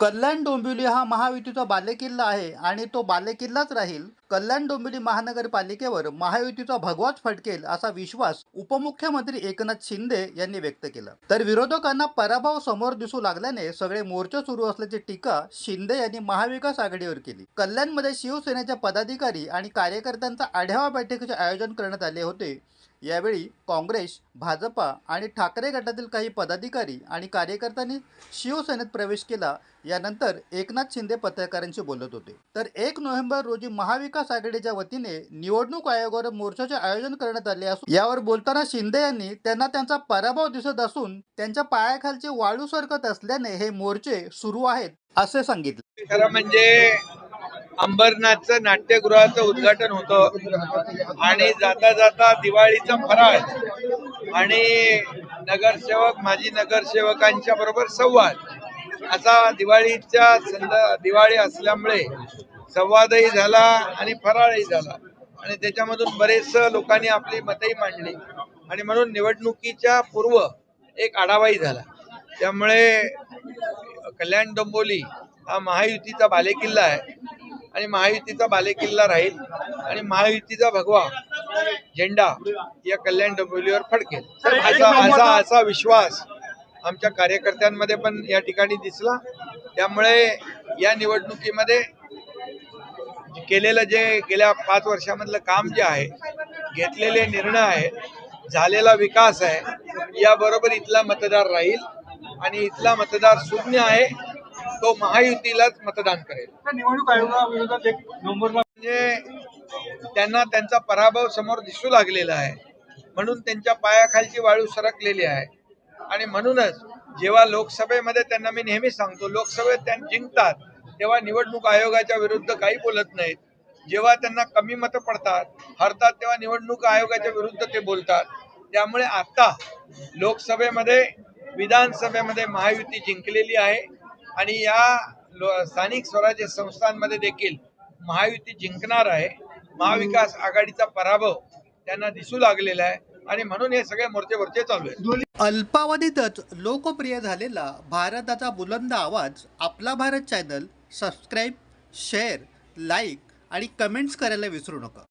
कल्याण डोंबिवली हा महायुतीचा बालेकिल्ला आहे आणि तो बालेकिल्लाच राहील. कल्याण डोंबिवली महानगरपालिकेवर महायुतीचा भगवाच फटकेल असा विश्वास उपमुख्यमंत्री एकनाथ शिंदे यांनी व्यक्त केला. तर विरोधकांना पराभव समोर दिसू लागल्याने सगळे मोर्चे सुरू असल्याची टीका शिंदे यांनी महाविकास आघाडीवर केली. कल्याणमध्ये शिवसेनेच्या पदाधिकारी आणि कार्यकर्त्यांचा आढावा बैठकीचे आयोजन करण्यात आले होते. यावेळी काँग्रेस भाजपा आणि ठाकरे गटातील काही पदाधिकारी आणि कार्यकर्त्यांनी शिवसेनेत प्रवेश केला. यानंतर एकनाथ शिंदे पत्रकारांशी बोलत होते. तर एक नोव्हेंबर रोजी महाविकास आघाडीच्या वतीने निवडणूक आयोगावर मोर्चाचे आयोजन करण्यात आले असून यावर बोलताना शिंदे यांनी त्यांना त्यांचा पराभव दिसत असून त्यांच्या पायाखालचे वाळू सरकत असल्याने हे मोर्चे सुरू आहेत असे सांगितले. खरं म्हणजे अंबरनाथचं नाट्यगृहाचं उद्घाटन होतं. आणि जाता जाता दिवाळीचा फराळ आणि नगरसेवक माजी नगरसेवकांच्या बरोबर संवाद. असा दिवाळीच्या संद दिवाळी असल्यामुळे संवादही झाला आणि फराळही झाला. आणि त्याच्यामधून बरेच लोकांनी आपली मतही मांडली. आणि म्हणून निवडणुकीच्या पूर्व एक आढावाही झाला. त्यामुळे कल्याण डोंबोली हा महायुतीचा बालेकिल्ला आहे. आणि महायुतीचा बालेकिल्ला राहील आणि महायुतीचा भगवा झेंडा या कल्याण डोंबिवलीवर फडकेल. असा असा असा विश्वास आमच्या कार्यकर्त्यांमध्ये पण या ठिकाणी दिसला. त्यामुळे या निवडणुकीमध्ये केलेलं जे गेल्या पाच वर्षामधलं काम जे आहे घेतलेले निर्णय आहेत झालेला विकास आहे याबरोबर इथला मतदार राहील आणि इथला मतदार शून्य आहे. तो महायुतीलाच मतदान करेल. निवडणूक आयोगाविरोधात एक नोव्हेंबरला म्हणजे त्यांना त्यांचा पराभव समोर दिसू लागलेला आहे. म्हणून त्यांच्या पायाखालची वाळू सरकलेली आहे. आणि म्हणूनच जेव्हा लोकसभेमध्ये त्यांना मी नेहमी सांगतो लोकसभेत त्या जिंकतात तेव्हा निवडणूक आयोगाच्या विरुद्ध काही बोलत नाहीत. जेव्हा त्यांना कमी मतं पडतात हरतात तेव्हा निवडणूक आयोगाच्या विरुद्ध ते बोलतात. त्यामुळे आता लोकसभेमध्ये विधानसभेमध्ये महायुती जिंकलेली आहे. आणि या स्थानिक स्वराज्य संस्थांमध्ये देखील महायुती जिंकणार आहे. महाविकास आघाडीचा पराभव त्यांना दिसू लागलेला आहे. आणि म्हणून हे सगळे मोर्चे मोर्चे चालू आहेत. अल्पावधीतच लोकप्रिय झालेला भारताचा बुलंद आवाज आपला Bharat channel subscribe share like आणि कमेंट्स करायला विसरू नका.